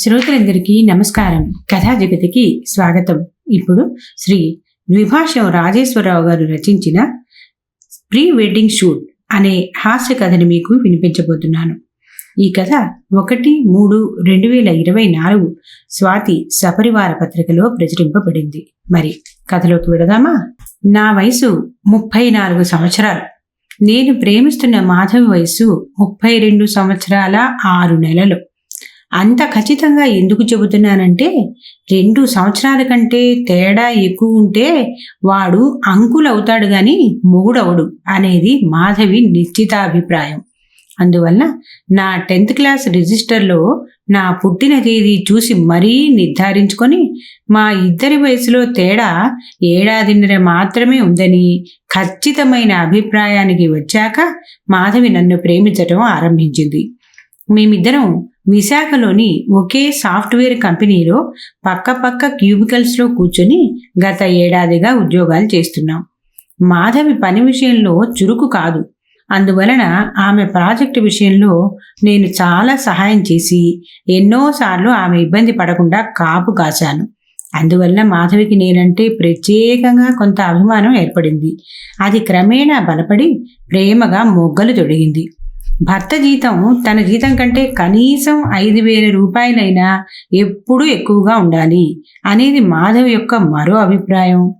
శ్రోతలందరికీ నమస్కారం. కథా జగతికి స్వాగతం. ఇప్పుడు శ్రీ ద్విభాషం రాజేశ్వరరావు గారు రచించిన ప్రీ వెడ్డింగ్ షూట్ అనే హాస్య కథని మీకు వినిపించబోతున్నాను. ఈ కథ ఒకటి మూడు రెండు వేల ఇరవై నాలుగు స్వాతి సపరివార పత్రికలో ప్రచురింపబడింది. మరి కథలోకి విడదామా నా వయసు ముప్పై నాలుగు సంవత్సరాలు. నేను ప్రేమిస్తున్న మాధవి వయసు ముప్పై రెండు సంవత్సరాల ఆరు నెలలు. అంత ఖచ్చితంగా ఎందుకు చెబుతున్నానంటే రెండు సంవత్సరాల కంటే తేడా ఎక్కువ ఉంటే వాడు అంకుల్ అవుతాడు గాని మొగుడవడు అనేది మాధవి నిశ్చితాభిప్రాయం. అందువల్ల నా టెన్త్ క్లాస్ రిజిస్టర్లో నా పుట్టిన తేదీ చూసి మరీ నిర్ధారించుకొని మా ఇద్దరి వయసులో తేడా ఏడాదిన్నర మాత్రమే ఉందని ఖచ్చితమైన అభిప్రాయానికి వచ్చాక మాధవి నన్ను ప్రేమించటం ఆరంభించింది. మేమిద్దరం విశాఖలోని ఒకే సాఫ్ట్వేర్ కంపెనీలో పక్కపక్క క్యూబికల్స్లో కూర్చొని గత ఏడాదిగా ఉద్యోగాలు చేస్తున్నాం. మాధవి పని విషయంలో చురుకు కాదు. అందువలన ఆమె ప్రాజెక్టు విషయంలో నేను చాలా సహాయం చేసి ఎన్నోసార్లు ఆమె ఇబ్బంది పడకుండా కాపు కాశాను. అందువల్ల మాధవికి నేనంటే ప్రత్యేకంగా కొంత అభిమానం ఏర్పడింది. అది క్రమేణా బలపడి ప్రేమగా మొగ్గలు తొడిగింది. భర్త జీతం తన జీతం కంటే కనీసం ఐదు వేల రూపాయలైనా ఎప్పుడూ ఎక్కువగా ఉండాలి అనేది మాధవ్ యొక్క మరో అభిప్రాయం.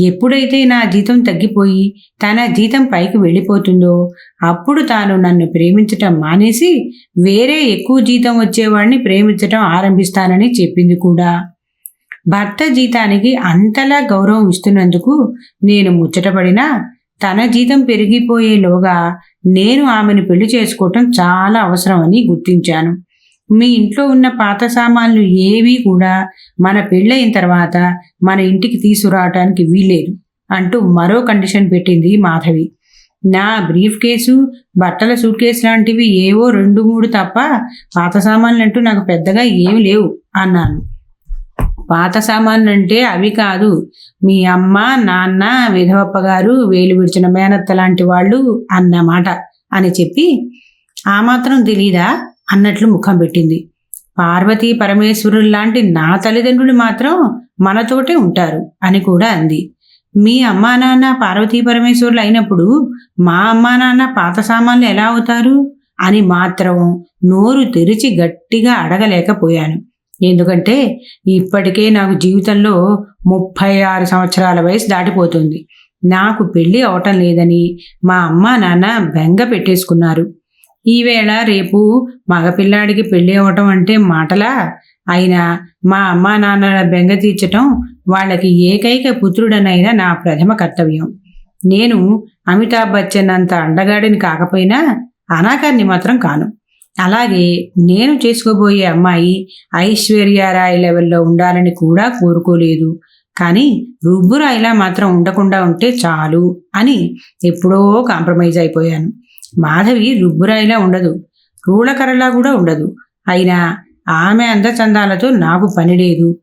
ఎప్పుడైతే నా జీతం తగ్గిపోయి తన జీతం పైకి వెళ్ళిపోతుందో అప్పుడు తాను నన్ను ప్రేమించటం మానేసి వేరే ఎక్కువ జీతం వచ్చేవాడిని ప్రేమించటం ఆరంభిస్తానని చెప్పింది కూడా. భర్త జీతానికి అంతలా గౌరవం ఇస్తున్నందుకు నేను ముచ్చటపడినా తన జీతం పెరిగిపోయేలోగా నేను ఆమెను పెళ్ళి చేసుకోవటం చాలా అవసరమని గుర్తించాను. మీ ఇంట్లో ఉన్న పాత సామాన్లు ఏవీ కూడా మన పెళ్ళయిన తర్వాత మన ఇంటికి తీసుకురావటానికి వీల్లేదు అంటూ మరో కండిషన్ పెట్టింది మాధవి. నా బ్రీఫ్ కేసు బట్టల సూట్ కేసు లాంటివి ఏవో రెండు మూడు తప్ప పాత సామాన్లు అంటూ నాకు పెద్దగా ఏమి లేవు అన్నాను. పాత సామాన్లు అంటే అవి కాదు. మీ అమ్మ నాన్న విధవప్ప గారు వేలు విడిచిన మేనత్త లాంటి వాళ్ళు అన్నమాట అని చెప్పి ఆ మాత్రం తెలీదా అన్నట్లు ముఖం పెట్టింది. పార్వతీ పరమేశ్వరులు లాంటి నా తల్లిదండ్రులు మాత్రం మనతోటే ఉంటారు అని కూడా అంది. మీ అమ్మా నాన్న పార్వతీ పరమేశ్వరులు అయినప్పుడు మా అమ్మా నాన్న పాత సామాన్లు ఎలా అవుతారు? అని మాత్రం నోరు తెరిచి గట్టిగా అడగలేకపోయాను. ఎందుకంటే ఇప్పటికే నాకు జీవితంలో ముప్పై ఆరు సంవత్సరాల వయసు దాటిపోతుంది. నాకు పెళ్ళి అవటం లేదని మా అమ్మ నాన్న బెంగ పెట్టేసుకున్నారు. ఈవేళ రేపు మగపిల్లాడికి పెళ్ళి అవ్వటం అంటే మాటలా? అయినా మా అమ్మ నాన్నల బెంగ తీర్చటం వాళ్ళకి ఏకైక పుత్రుడనైనా నా ప్రథమ కర్తవ్యం. నేను అమితాబ్ బచ్చన్ అంత అండగాడిని కాకపోయినా అనాకాన్ని మాత్రం కాను. అలాగే నేను చేసుకోబోయే అమ్మాయి ఐశ్వర్యారాయ్ లెవెల్లో ఉండాలని కూడా కోరుకోలేదు. కానీ రుబ్బురాయిలా మాత్రం ఉండకుండా ఉంటే చాలు అని ఎప్పుడో కాంప్రమైజ్ అయిపోయాను. మాధవి రుబ్బురాయిలా ఉండదు. రూళకరలా కూడా ఉండదు. అయినా ఆమె అందచందాలతో నాకు పని లేదు.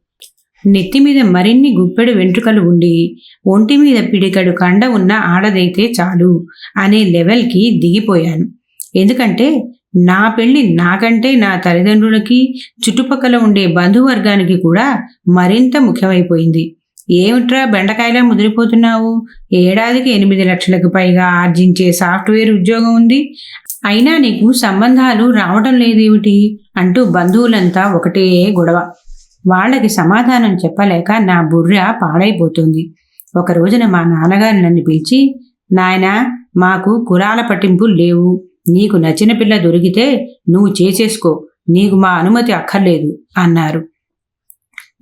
నెత్తి మీద మరిన్ని గుప్పెడు వెంట్రుకలు ఉండి ఒంటి మీద పిడికడు కండ ఉన్న ఆడదైతే చాలు అనే లెవెల్కి దిగిపోయాను. ఎందుకంటే నా పెళ్ళి నాకంటే నా తల్లిదండ్రులకి చుట్టుపక్కల ఉండే బంధువర్గానికి కూడా మరింత ముఖ్యమైపోయింది. ఏమిట్రా బెండకాయలా ముదిరిపోతున్నావు? ఏడాదికి ఎనిమిది లక్షలకు పైగా ఆర్జించే సాఫ్ట్వేర్ ఉద్యోగం ఉంది. అయినా నీకు సంబంధాలు రావడం లేదేమిటి? అంటూ బంధువులంతా ఒకటే గొడవ. వాళ్ళకి సమాధానం చెప్పలేక నా బుర్ర పాడైపోతుంది. ఒక రోజున మా నాన్నగారు నన్ను పిలిచి నాయన మాకు కులాల పట్టింపు లేవు. నీకు నచ్చిన పిల్ల దొరికితే నువ్వు చేసేసుకో నీకు మా అనుమతి అక్కర్లేదు అన్నారు.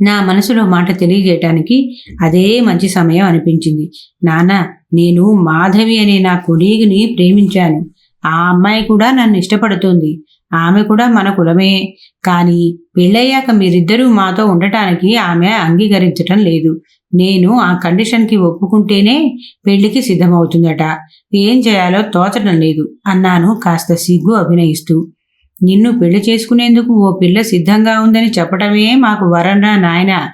నా మనసులో మాట తెలియజేయటానికి అదే మంచి సమయం అనిపించింది. నాన్న నేను మాధవి అనే నా కొలీగుని ప్రేమించాను. ఆ అమ్మాయి కూడా నన్ను ఇష్టపడుతుంది. ఆమె కూడా మన కులమే. కానీ పెళ్ళయ్యాక మీరిద్దరూ మాతో ఉండటానికి ఆమె అంగీకరించటం లేదు. నేను ఆ కండిషన్కి ఒప్పుకుంటేనే పెళ్ళికి సిద్ధమవుతుందట. ఏం చేయాలో తోచడం లేదు అన్నాను కాస్త సిగ్గు అభినయిస్తూ. నిన్ను పెళ్ళి చేసుకునేందుకు ఓ పిల్ల సిద్ధంగా ఉందని చెప్పటమే మాకు వరంరా నాయన.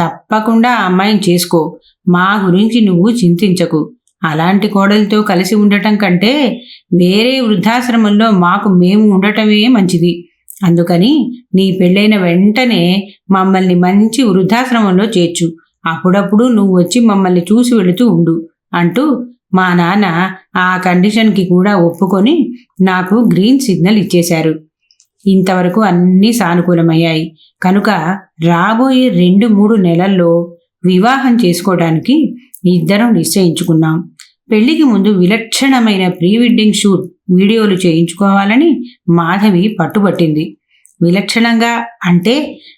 తప్పకుండా ఆ అమ్మాయిని చేసుకో. మా గురించి నువ్వు చింతించకు. అలాంటి కోడలితో కలిసి ఉండటం కంటే వేరే వృద్ధాశ్రమంలో మాకు మేము ఉండటమే మంచిది. అందుకని నీ పెళ్ళైన వెంటనే మమ్మల్ని మంచి వృద్ధాశ్రమంలో చేర్చు. అప్పుడప్పుడు నువ్వు వచ్చి మమ్మల్ని చూసి వెళుతూ ఉండు అంటూ మా నాన్న ఆ కండిషన్కి కూడా ఒప్పుకొని నాకు గ్రీన్ సిగ్నల్ ఇచ్చేశారు. ఇంతవరకు అన్నీ సానుకూలమయ్యాయి. కనుక రాబోయే రెండు మూడు నెలల్లో వివాహం చేసుకోవడానికి ఇద్దరం నిశ్చయించుకున్నాం. పెళ్ళికి ముందు విలక్షణమైన ప్రీ వెడ్డింగ్ షూట్ వీడియోలు చేయించుకోవాలని మాధవి పట్టుబట్టింది. విలక్షణంగా అంటే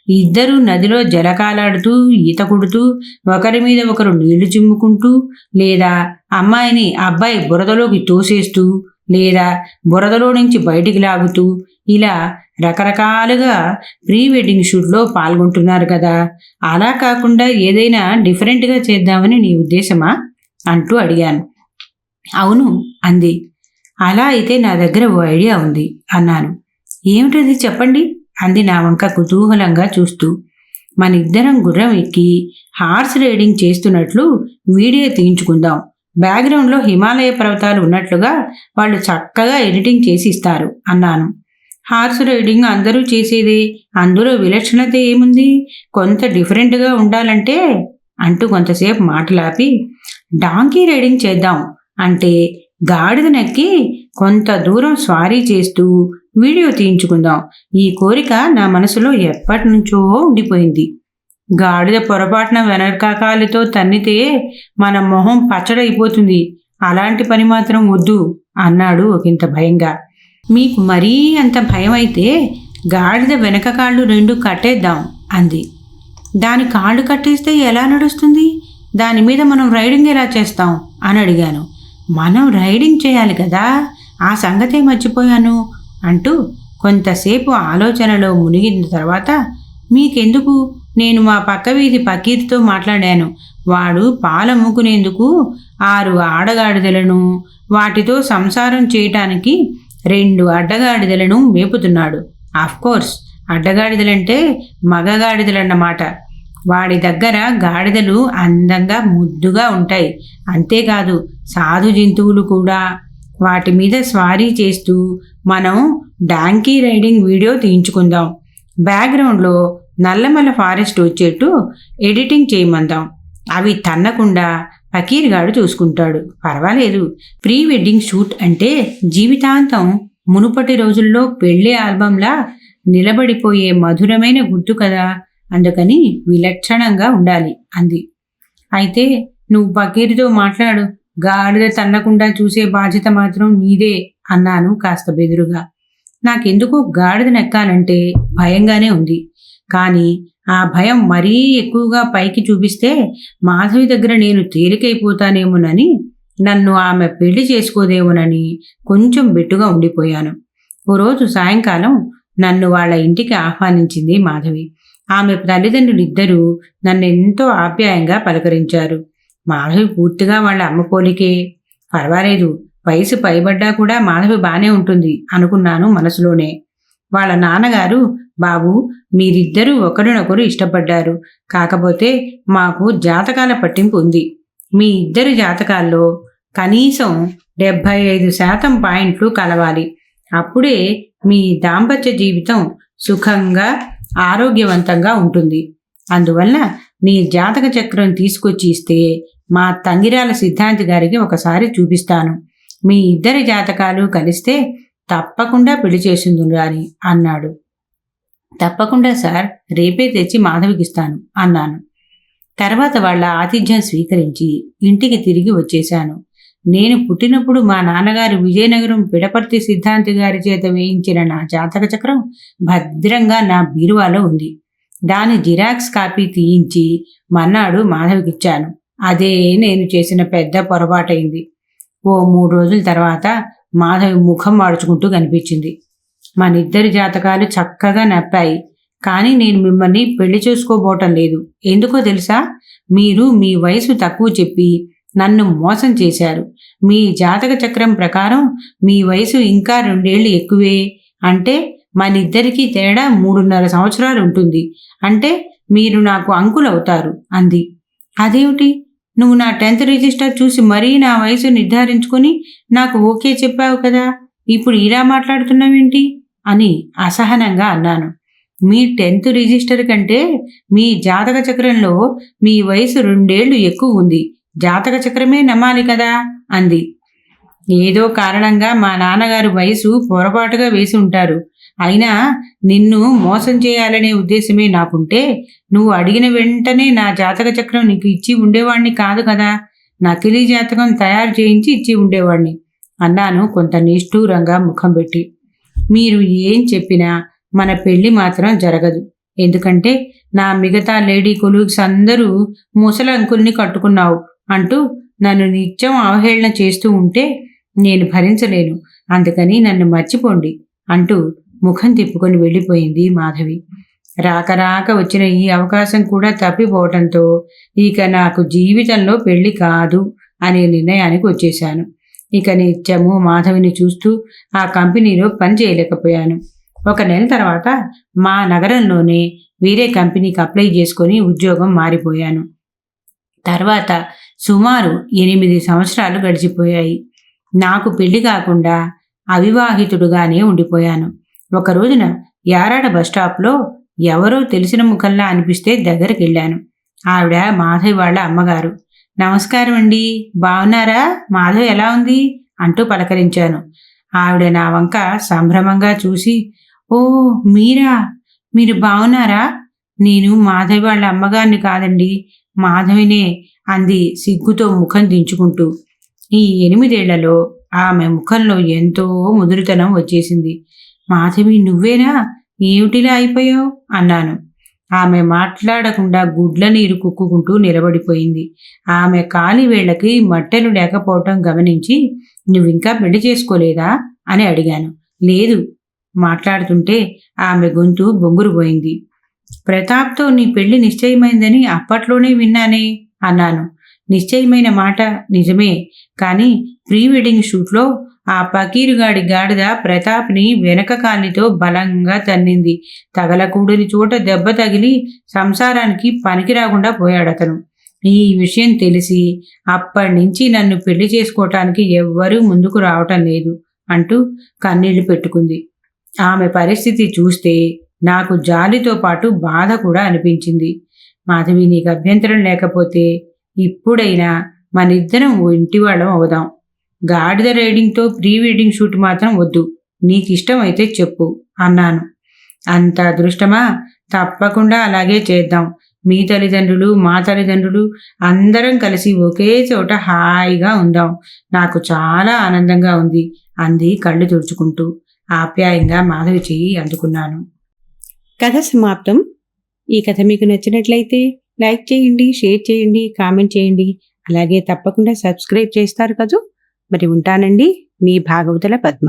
ఇద్దరు నదిలో జలకాలాడుతూ ఈత కొడుతూ ఒకరి మీద ఒకరు నీళ్ళు చిమ్ముకుంటూ లేదా అమ్మాయిని అబ్బాయి బురదలోకి తోసేస్తూ లేదా బురదలో నుంచి బయటికి లాగుతూ ఇలా రకరకాలుగా ప్రీ వెడ్డింగ్ షూట్లో పాల్గొంటున్నారు కదా. అలా కాకుండా ఏదైనా డిఫరెంట్గా చేద్దామని నీ ఉద్దేశమా? అంటూ అడిగాను. అవును అంది. అలా అయితే నా దగ్గర ఓ ఐడియా ఉంది అన్నాను. ఏమిటది చెప్పండి? అంది నా వంక కుతూహలంగా చూస్తూ. మన ఇద్దరం గుర్రం ఎక్కి హార్స్ రైడింగ్ చేస్తున్నట్లు వీడియో తీయించుకుందాం. బ్యాక్గ్రౌండ్లో హిమాలయ పర్వతాలు ఉన్నట్లుగా వాళ్ళు చక్కగా ఎడిటింగ్ చేసి ఇస్తారు అన్నాను. హార్స్ రైడింగ్ అందరూ చేసేది. అందులో విలక్షణత ఏముంది? కొంత డిఫరెంట్గా ఉండాలంటే అంటూ కొంతసేపు మాటలాపి డాంకీ రైడింగ్ చేద్దాం అంటే గాడిద నెక్కి కొంత దూరం స్వారీ చేస్తూ వీడియో తీయించుకుందాం. ఈ కోరిక నా మనసులో ఎప్పటి నుంచో ఉండిపోయింది. గాడిద పొరపాటున వెనకాకాలతో తన్నితే మన మొహం పచ్చడైపోతుంది. అలాంటి పని మాత్రం వద్దు అన్నాడు ఒకంత భయంగా. మీకు మరీ అంత భయం అయితే గాడిద వెనక కాళ్ళు రెండు కట్టేద్దాం అంది. దాని కాళ్ళు కట్టేస్తే ఎలా నడుస్తుంది? దాని మీద మనం రైడింగ్ ఎలా చేస్తాం? అని అడిగాను. మనం రైడింగ్ చేయాలి కదా ఆ సంగతే మర్చిపోయాను అంటూ కొంతసేపు ఆలోచనలో మునిగిన తర్వాత మీకెందుకు? నేను మా పక్క వీధి పకీర్తో మాట్లాడాను. వాడు పాలమ్ముకునేందుకు ఆరు ఆడగాడిదలను వాటితో సంసారం చేయటానికి రెండు అడ్డగాడిదలను మేపుతున్నాడు. కోర్స్ అడ్డగాడిదలంటే మగగాడిదలన్నమాట. వాడి దగ్గర గాడిదలు అందంగా ముద్దుగా ఉంటాయి. అంతేకాదు సాధు జంతువులు కూడా. వాటి మీద స్వారీ చేస్తూ మనం డాంకీ రైడింగ్ వీడియో తీయించుకుందాం. బ్యాక్గ్రౌండ్లో నల్లమల ఫారెస్ట్ వచ్చేట్టు ఎడిటింగ్ చేయమందాం. అవి తన్నకుండా ఫకీర్గాడు చూసుకుంటాడు. పర్వాలేదు. ప్రీ వెడ్డింగ్ షూట్ అంటే జీవితాంతం మునుపటి రోజుల్లో పెళ్ళి ఆల్బంలా నిలబడిపోయే మధురమైన గుర్తు కదా? అందుకని విలక్షణంగా ఉండాలి అంది. అయితే నువ్వు ఫకీర్తో మాట్లాడు. గాడిద తన్నకుండా చూసే బాధ్యత మాత్రం నీదే అన్నాను కాస్త బెదురుగా. నాకెందుకో గాడిద నెక్కాలంటే భయంగానే ఉంది. కానీ ఆ భయం మరీ ఎక్కువగా పైకి చూపిస్తే మాధవి దగ్గర నేను తేలికైపోతానేమోనని నన్ను ఆమె పెళ్ళి చేసుకోదేమోనని కొంచెం బెట్టుగా ఉండిపోయాను. ఓ రోజు సాయంకాలం నన్ను వాళ్ళ ఇంటికి ఆహ్వానించింది మాధవి. ఆమె తల్లిదండ్రులు ఇద్దరూ నన్ను ఎంతో ఆప్యాయంగా పలకరించారు. మాధవి పూర్తిగా వాళ్ళ అమ్మ పోలికే. పర్వాలేదు వయసు పైబడ్డా కూడా మాధవి బానే ఉంటుంది అనుకున్నాను మనసులోనే. వాళ్ళ నాన్నగారు బాబు మీరిద్దరూ ఒకరినొకరు ఇష్టపడ్డారు. కాకపోతే మాకు జాతకాల పట్టింపు ఉంది. మీ ఇద్దరి జాతకాల్లో కనీసం డెబ్భై ఐదు శాతం పాయింట్లు కలవాలి. అప్పుడే మీ దాంపత్య జీవితం సుఖంగా ఆరోగ్యవంతంగా ఉంటుంది. అందువల్ల నీ జాతక చక్రం తీసుకొచ్చి ఇస్తే మా తంగిరాల సిద్ధాంతి గారికి ఒకసారి చూపిస్తాను. మీ ఇద్దరి జాతకాలు కలిస్తే తప్పకుండా పెళ్ళి చేసిందుగాని అన్నాడు. తప్పకుండా సార్ రేపే తెచ్చి మాధవికిస్తాను అన్నాను. తర్వాత వాళ్ళ ఆతిథ్యం స్వీకరించి ఇంటికి తిరిగి వచ్చేశాను. నేను పుట్టినప్పుడు మా నాన్నగారు విజయనగరం పిడపర్తి సిద్ధాంతి గారి చేత వేయించిన నా జాతక చక్రం భద్రంగా నా బీరువాలో ఉంది. దాని జిరాక్స్ కాపీ తీయించి మన్నాడు మాధవికిచ్చాను. అదే నేను చేసిన పెద్ద పొరపాటైంది. ఓ మూడు రోజుల తర్వాత మాధవి ముఖం వాడుచుకుంటూ కనిపించింది. మనిద్దరి జాతకాలు చక్కగా నప్పాయి. కానీ నేను మిమ్మల్ని పెళ్ళి చేసుకోబోటం లేదు. ఎందుకో తెలుసా? మీరు మీ వయసు తక్కువ చెప్పి నన్ను మోసం చేశారు. మీ జాతక చక్రం ప్రకారం మీ వయసు ఇంకా రెండేళ్ళు ఎక్కువే. అంటే మనిద్దరికీ తేడా మూడున్నర సంవత్సరాలు ఉంటుంది. అంటే మీరు నాకు అంకులవుతారు అంది. అదేమిటి? నువ్వు నా టెన్త్ రిజిస్టర్ చూసి మరీ నా వయసు నిర్ధారించుకొని నాకు ఓకే చెప్పావు కదా ఇప్పుడు ఇలా మాట్లాడుతున్నావేంటి? అని అసహనంగా అన్నాను. మీ టెన్త్ రిజిస్టర్ కంటే మీ జాతక చక్రంలో మీ వయసు రెండేళ్ళు ఎక్కువ ఉంది. జాతక చక్రమే నమ్మాలి కదా అంది. ఏదో కారణంగా మా నాన్నగారు వయసు పొరపాటుగా వేసి ఉంటారు. అయినా నిన్ను మోసం చేయాలనే ఉద్దేశమే నాకుంటే నువ్వు అడిగిన వెంటనే నా జాతక చక్రం నీకు ఇచ్చి ఉండేవాణ్ణి కాదు కదా. నకిలీ జాతకం తయారు చేయించి ఇచ్చి ఉండేవాణ్ణి అన్నాను కొంత నిష్ఠూరంగా ముఖం పెట్టి. మీరు ఏం చెప్పినా మన పెళ్ళి మాత్రం జరగదు. ఎందుకంటే నా మిగతా లేడీ కొలీగ్స్ అందరూ ముసలి అంకుల్ని కట్టుకున్నావు అంటూ నన్ను నిత్యం అవహేళన చేస్తూ ఉంటే నేను భరించలేను. అందుకని నన్ను మర్చిపోండి అంటూ ముఖం తిప్పుకొని వెళ్ళిపోయింది మాధవి. రాక రాక వచ్చిన ఈ అవకాశం కూడా తప్పిపోవటంతో ఇక నాకు జీవితంలో పెళ్ళి కాదు అనే నిర్ణయానికి వచ్చేశాను. ఇక నిత్యము మాధవిని చూస్తూ ఆ కంపెనీలో పని చేయలేకపోయాను. ఒక నెల తర్వాత మా నగరంలోనే వేరే కంపెనీకి అప్లై చేసుకొని ఉద్యోగం మారిపోయాను. తర్వాత సుమారు ఎనిమిది సంవత్సరాలు గడిచిపోయాయి. నాకు పెళ్ళి కాకుండా అవివాహితుడుగానే ఉండిపోయాను. ఒక రోజున యారాడ బస్టాప్లో ఎవరో తెలిసిన ముఖంలా అనిపిస్తే దగ్గరికి వెళ్ళాను ఆవిడ మాధవి వాళ్ళ అమ్మగారు. నమస్కారం అండి. బాగున్నారా మాధవ్ ఎలా ఉంది? అంటూ పలకరించాను. ఆవిడ నా వంక సంభ్రమంగా చూసి ఓ మీరా? మీరు బాగున్నారా నేను మాధవి వాళ్ళ అమ్మగారిని కాదండి మాధవినే అంది సిగ్గుతో ముఖం దించుకుంటూ. ఈ ఎనిమిదేళ్ళలో ఆమె ముఖంలో ఎంతో ముదురుతనం వచ్చేసింది. మాధవి నువ్వేనా? ఏమిటిలా అయిపోయావు? అన్నాను. ఆమె మాట్లాడకుండా గుడ్ల నీరు కుక్కుకుంటూ నిలబడిపోయింది. ఆమె కాలి వేళ్ళకి మట్టెలు లేకపోవటం గమనించి నువ్వింకా పెళ్ళి చేసుకోలేదా? అని అడిగాను. లేదు మాట్లాడుతుంటే ఆమె గొంతు బొంగురుపోయింది. ప్రతాప్తో నీ పెళ్ళి నిశ్చయమైందని అప్పట్లోనే విన్నానే అన్నాను. నిశ్చయమైన మాట నిజమే కానీ ప్రీ వెడ్డింగ్ షూట్లో ఆ పకీరుగాడి గాడిద ప్రతాప్ని వెనక కాలితో బలంగా తన్నింది. తగలకూడని చోట దెబ్బ తగిలి సంసారానికి పనికి రాకుండా పోయాడతను. ఈ విషయం తెలిసి అప్పటి నుంచి నన్ను పెళ్ళి చేసుకోవటానికి ఎవ్వరూ ముందుకు రావటం లేదు అంటూ కన్నీళ్ళు పెట్టుకుంది. ఆమె పరిస్థితి చూస్తే నాకు జాలితో పాటు బాధ కూడా అనిపించింది. మాధవి నీకు అభ్యంతరం లేకపోతే ఇప్పుడైనా మనిద్దరం ఇంటివాళ్ళం అవుదాం. గాడిద రైడింగ్తో ప్రీ వెడ్డింగ్ షూట్ మాత్రం వద్దు. నీకు ఇష్టమైతే చెప్పు అన్నాను. అంత అదృష్టమా? తప్పకుండా అలాగే చేద్దాం. మీ తల్లిదండ్రులు మా తల్లిదండ్రులు అందరం కలిసి ఒకే చోట హాయిగా ఉందాం. నాకు చాలా ఆనందంగా ఉంది అంది కళ్ళు తుడుచుకుంటూ. ఆప్యాయంగా మాధవి చెయ్యి అందుకున్నాను. కథ సమాప్తం. ఈ కథ మీకు నచ్చినట్లయితే లైక్ చేయండి షేర్ చేయండి కామెంట్ చేయండి. అలాగే తప్పకుండా సబ్స్క్రైబ్ చేస్తారు కదూ? మరి ఉంటానండి మీ భాగవతుల పద్మ.